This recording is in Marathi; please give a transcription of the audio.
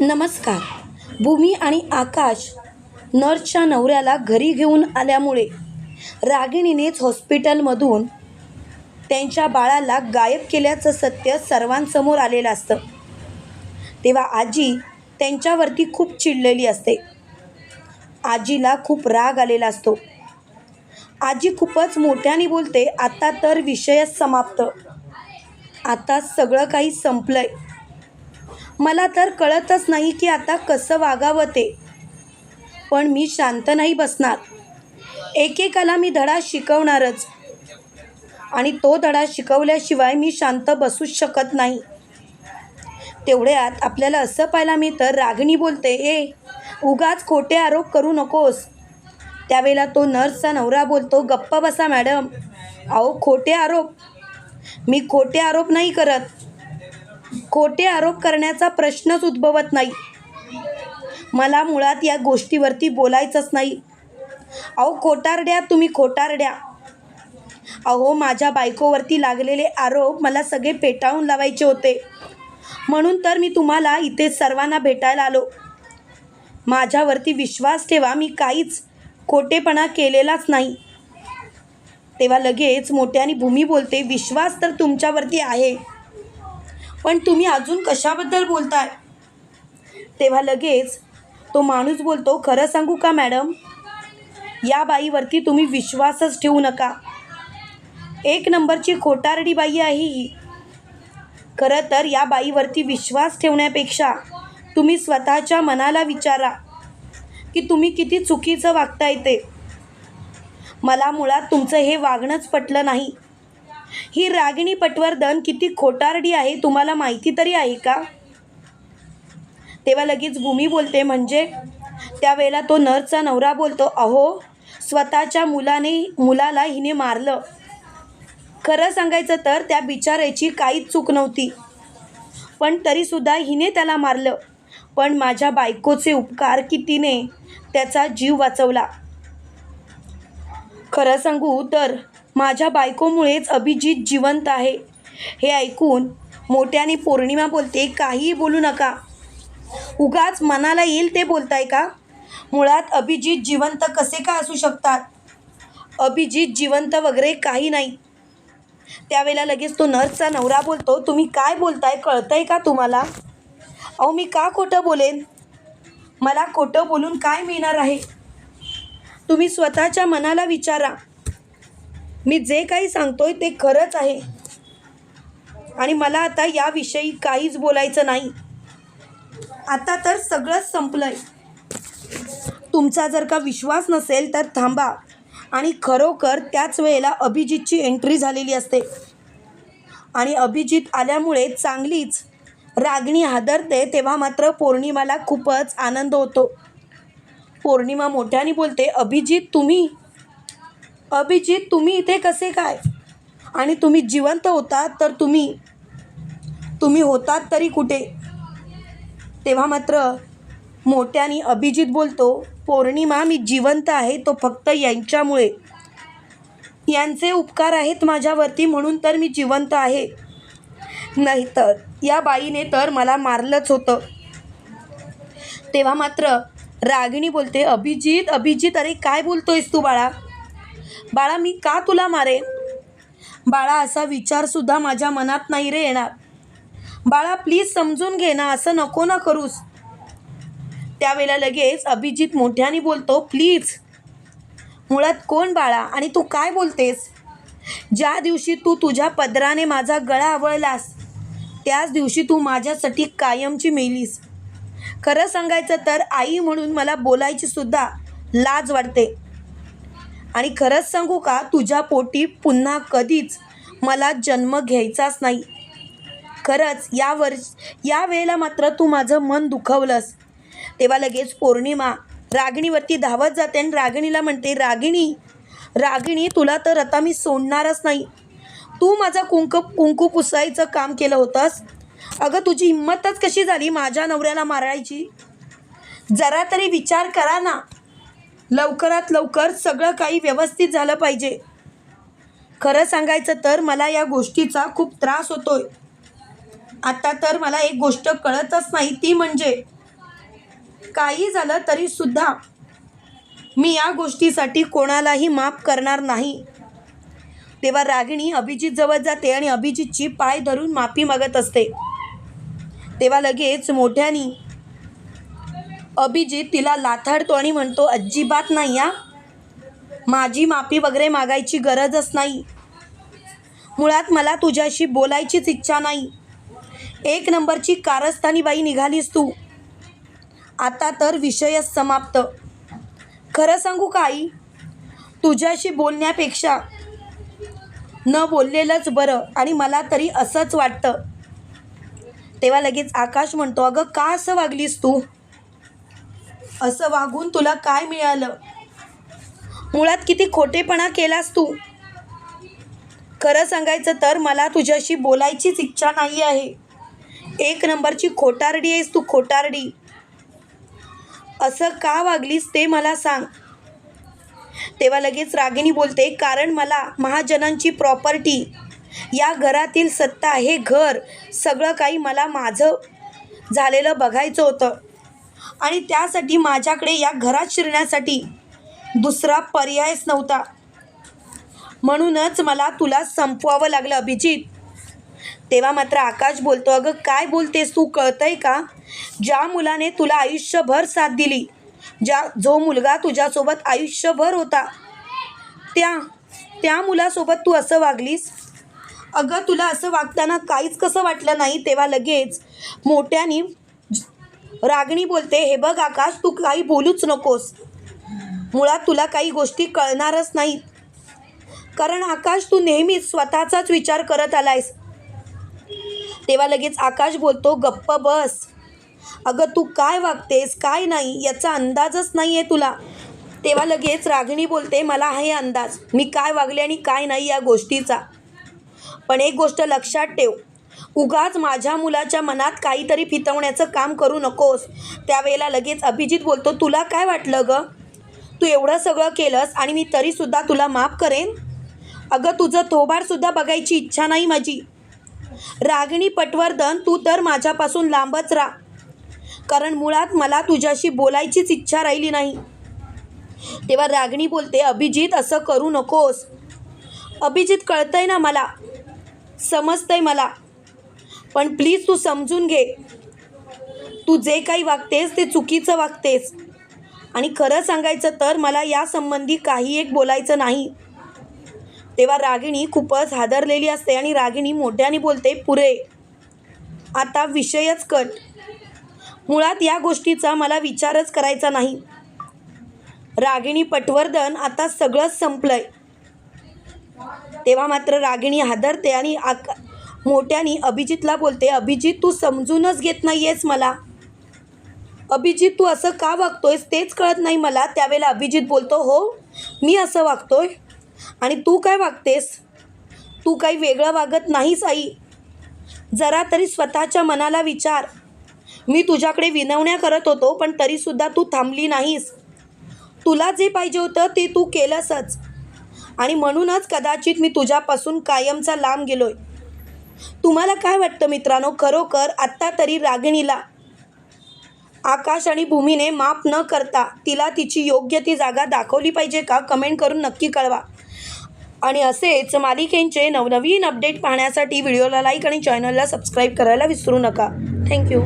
नमस्कार. भूमी आणि आकाश नर्सच्या नवऱ्याला घरी घेऊन आल्यामुळे रागिणीनेच हॉस्पिटलमधून त्यांच्या बाळाला गायब केल्याचं सत्य सर्वांसमोर आलेलं असतं. तेव्हा आजी त्यांच्यावरती खूप चिडलेली असते. आजीला खूप राग आलेला असतो. आजी खूपच मोठ्याने बोलते आता तर विषयच समाप्त. आता सगळं काही संपलं आहे मला तर कळतच नाही की आता कसं वागावं ते. पण मी शांत नाही बसणार. एकेकाला मी धडा शिकवणारच. आणि तो धडा शिकवल्याशिवाय मी शांत बसूच शकत नाही. तेवढ्यात आपल्याला असं पाहायला मिळतं रागिणी बोलते ए उगाच खोटे आरोप करू नकोस. त्यावेळेला तो नर्सचा नवरा बोलतो गप्प बसा मॅडम. अहो खोटे आरोप. मी खोटे आरोप नाही करत. खोटे आरोप करण्याचा प्रश्नच उद्भवत नाही. मला मुळात या गोष्टीवरती बोलायचंच नाही. अहो खोटारड्या तुम्ही खोटारड्या. अहो माझ्या बायकोवरती लागलेले आरोप मला सगळे पेटाळून लावायचे होते. म्हणून तर मी तुम्हाला इथे सर्वांना भेटायला आलो. माझ्यावरती विश्वास ठेवा मी काहीच खोटेपणा केलेलाच नाही. तेव्हा लगेच मोठ्याने भूमी बोलते विश्वास तर तुमच्यावरती आहे. पण तुम्ही अजून कशाबद्दल बोलताय? तेव्हा लगेच तो माणूस बोलतो खरं सांगू का मॅडम? या बाईवरती तुम्ही विश्वासच ठेवू नका. एक नंबरची खोटारडी बाई आहे ही. खरं तर या बाईवरती विश्वास ठेवण्यापेक्षा तुम्ही स्वतःच्या मनाला विचारा की तुम्ही किती चुकीचं वागताय ते. मला मुळात तुमचं हे वागणंच पटलं नाही. ही रागिणी पटवर्धन किती खोटारडी आहे तुम्हाला माहिती तरी आहे का? तेव्हा लगेच भूमी बोलते म्हणजे? त्यावेळेला तो नर्सचा नवरा बोलतो अहो स्वतःच्या मुलाने मुलाला हिने मारलं. खरं सांगायचं तर त्या बिचाऱ्याची काहीच चूक नव्हती. पण तरीसुद्धा हिने त्याला मारलं. पण माझ्या बायकोचे उपकार की तिने त्याचा जीव वाचवला. खरं सांगू तर माझ्या बायकोमुळेच अभिजित जिवंत आहे. हे ऐकून मोठ्याने पौर्णिमा बोलते काहीही बोलू नका. उगाच मनाला येईल ते बोलताय का? मुळात अभिजित जिवंत कसे का असू शकतात? अभिजित जिवंत वगैरे काही नाही. त्यावेळेला लगेच तो नर्सचा नवरा बोलतो तुम्ही काय बोलताय? कळतंय का तुम्हाला? अहो मी का खोटं बोलेन? मला खोटं बोलून काय मिळणार आहे? तुम्ही स्वतःच्या मनाला विचारा. मी जे काही सांगतोय ते खरंच आहे. आणि मला आता याविषयी काहीच बोलायचं नाही. आता तर सगळंच संपलंय. तुमचा जर का विश्वास नसेल तर थांबा. आणि खरोखर त्याच वेळेला अभिजितची एंट्री झालेली असते. आणि अभिजित आल्यामुळे चांगलीच रागणी हादरते तेव्हा मात्र पौर्णिमाला खूपच आनंद होतो. पौर्णिमा मोठ्याने बोलते अभिजित तुम्ही अभिजित तुम्ही इथे कसे काय? आणि तुम्ही जिवंत होतात तर तुम्ही तुम्ही होतात तरी कुठे? तेव्हा मात्र मोठ्याने अभिजित बोलतो पौर्णिमा मी जिवंत आहे तो फक्त यांच्यामुळे. यांचे उपकार आहेत माझ्यावरती म्हणून तर मी जिवंत आहे. नाहीतर या बाईने तर मला मारलंच होतं. तेव्हा मात्र रागिणी बोलते अभिजित अभिजित अरे काय बोलतोयस तू बाळा? बाळा मी का तुला मारे बाळा असा विचारसुद्धा माझ्या मनात नाही रे येणार. बाळा प्लीज समजून घे ना असं नको ना करूस. त्यावेळेला लगेच अभिजित मोठ्याने बोलतो प्लीज मुळात कोण बाळा आणि तू काय बोलतेस? ज्या दिवशी तू तुझ्या पदराने माझा गळा आवळलास त्याच दिवशी तू माझ्यासाठी कायमची मेलीस. खरं सांगायचं तर आई म्हणून मला बोलायची सुद्धा लाज वाटते. आणि खरंच सांगू का तुझ्या पोटी पुन्हा कधीच मला जन्म घ्यायचाच नाही. खरंच या वर्ष या वेळेला मात्र तू माझं मन दुखवलंस. तेव्हा लगेच पौर्णिमा रागिणीवरती धावत जाते आणि रागिणीला म्हणते रागिणी रागिणी तुला तर आता मी सोडणारच नाही. तू माझा कुंक कुंकू पुसायचं काम केलं होतंस. अगं तुझी हिंमतच कशी झाली माझ्या नवऱ्याला मारायची जरा तरी विचार करा ना. लवकरात लवकर सगळं काही व्यवस्थित झालं पाहिजे. खरं सांगायचं तर मला या गोष्टीचा खूप त्रास होतोय. आता तर मला एक गोष्ट कळतच नाही ती म्हणजे काही झालं तरी सुद्धा मी या गोष्टीसाठी कोणालाही माफ करणार नाही. तेव्हा रागिणी अभिजितजवळ जाते आणि अभिजितची पाय धरून माफी मागत असते. तेव्हा लगेच मोठ्यानी अभिजित तिला लाथाडतो आणि म्हणतो अजिबात नाही या माझी माफी वगैरे मागायची गरजच नाही. मुळात मला तुझ्याशी बोलायचीच इच्छा नाही. एक नंबरची कारस्थानी बाई निघालीस तू. आता तर विषयच समाप्त. खरं सांगू का आई? तुझ्याशी बोलण्यापेक्षा न बोललेलंच बरं आणि मला तरी असंच वाटतं. तेव्हा लगेच आकाश म्हणतो अगं का असं वागलीस तू? असं वागून तुला काय मिळालं? मुळात किती खोटेपणा केलास तू? खरं सांगायचं तर मला तुझ्याशी बोलायचीच इच्छा नाही आहे. एक नंबरची खोटारडी आहेस तू खोटारडी. असं का वागलीस ते मला सांग. तेव्हा लगेच रागिणी बोलते कारण मला महाजनांची प्रॉपर्टी या घरातील सत्ता हे घर सगळं काही मला माझं झालेलं बघायचं होतं. आणि त्यासाठी माझ्याकडे या घरात शिरण्यासाठी दुसरा पर्यायच नव्हता. म्हणूनच मला तुला संपवावं लागलं अभिजित. तेव्हा मात्र आकाश बोलतो अगं काय बोलतेस तू? कळतंय का? ज्या मुलाने तुला आयुष्यभर साथ दिली ज्या जो मुलगा तुझ्यासोबत आयुष्यभर होता त्या त्या मुलासोबत तू असं वागलीस? अगं तुला असं वागताना काहीच कसं वाटलं नाही? तेव्हा लगेच मोठ्याने रागणी बोलते हे बघ आकाश तू काही बोलूच नकोस. मुळात तुला काही गोष्टी कळणारच नाहीत. कारण आकाश तू नेहमीच स्वतःचाच विचार करत आलायस. तेव्हा लगेच आकाश बोलतो गप्प बस. अगं तू काय वागतेस काय नाही याचा अंदाजच नाही आहे तुला. तेव्हा लगेच रागिणी बोलते मला आहे अंदाज. मी काय वागले आणि काय नाही या गोष्टीचा. पण एक गोष्ट लक्षात ठेव. उगाच माझ्या मुलाच्या मनात काहीतरी फितवण्याचं काम करू नकोस. त्यावेळेला लगेच अभिजित बोलतो तुला काय वाटलं ग? तू एवढं सगळं केलंस आणि मी तरीसुद्धा तुला माफ करेन? अगं तुझं थोबाडसुद्धा बघायची इच्छा नाही माझी. रागिणी पटवर्धन तू तर माझ्यापासून लांबच राहा. कारण मुळात मला तुझ्याशी बोलायचीच इच्छा राहिली नाही. तेव्हा रागिणी बोलते अभिजित असं करू नकोस. अभिजित कळतंय ना मला? समजतंय मला? पण प्लीज तू समजून घे. तू जे काही वागतेस ते चुकीचं वागतेस. आणि खरं सांगायचं तर मला यासंबंधी काही एक बोलायचं नाही. तेव्हा रागिणी खूपच हादरलेली असते आणि रागिणी मोठ्याने बोलते पुरे आता विषयच कट. मुळात या गोष्टीचा मला विचारच करायचा नाही. रागिणी पटवर्धन आता सगळंच संपलंय. तेव्हा मात्र रागिणी हादरते आणि आक मोठ्याने अभिजितला बोलते अभिजित तू समजूनच घेत नाही आहेस मला. अभिजित तू असं का वागतोयस? तेच कळत नाही मला. त्यावेळेला अभिजित बोलतो हो मी असं वागतोय. आणि तू काय वागतेस? तू काही वेगळं वागत नाहीस आई. जरा तरी स्वतःच्या मनाला विचार. मी तुझ्याकडे विनवण्या करत होतो पण तरीसुद्धा तू थांबली नाहीस. तुला जे पाहिजे होतं ते तू केलंसच. आणि म्हणूनच कदाचित मी तुझ्यापासून कायमचा लांब गेलोय. तुम्हाला काय वाटतं मित्रांनो? खरोखर आत्ता तरी रागिणीला आकाश आणि भूमीने माफ न करता तिला तिची योग्य ती जागा दाखवली पाहिजे का? कमेंट करून नक्की कळवा. आणि असेच मालिकेंचे नवनवीन अपडेट पाहण्यासाठी व्हिडिओला लाईक आणि चॅनलला सबस्क्राईब करायला विसरू नका. थँक्यू.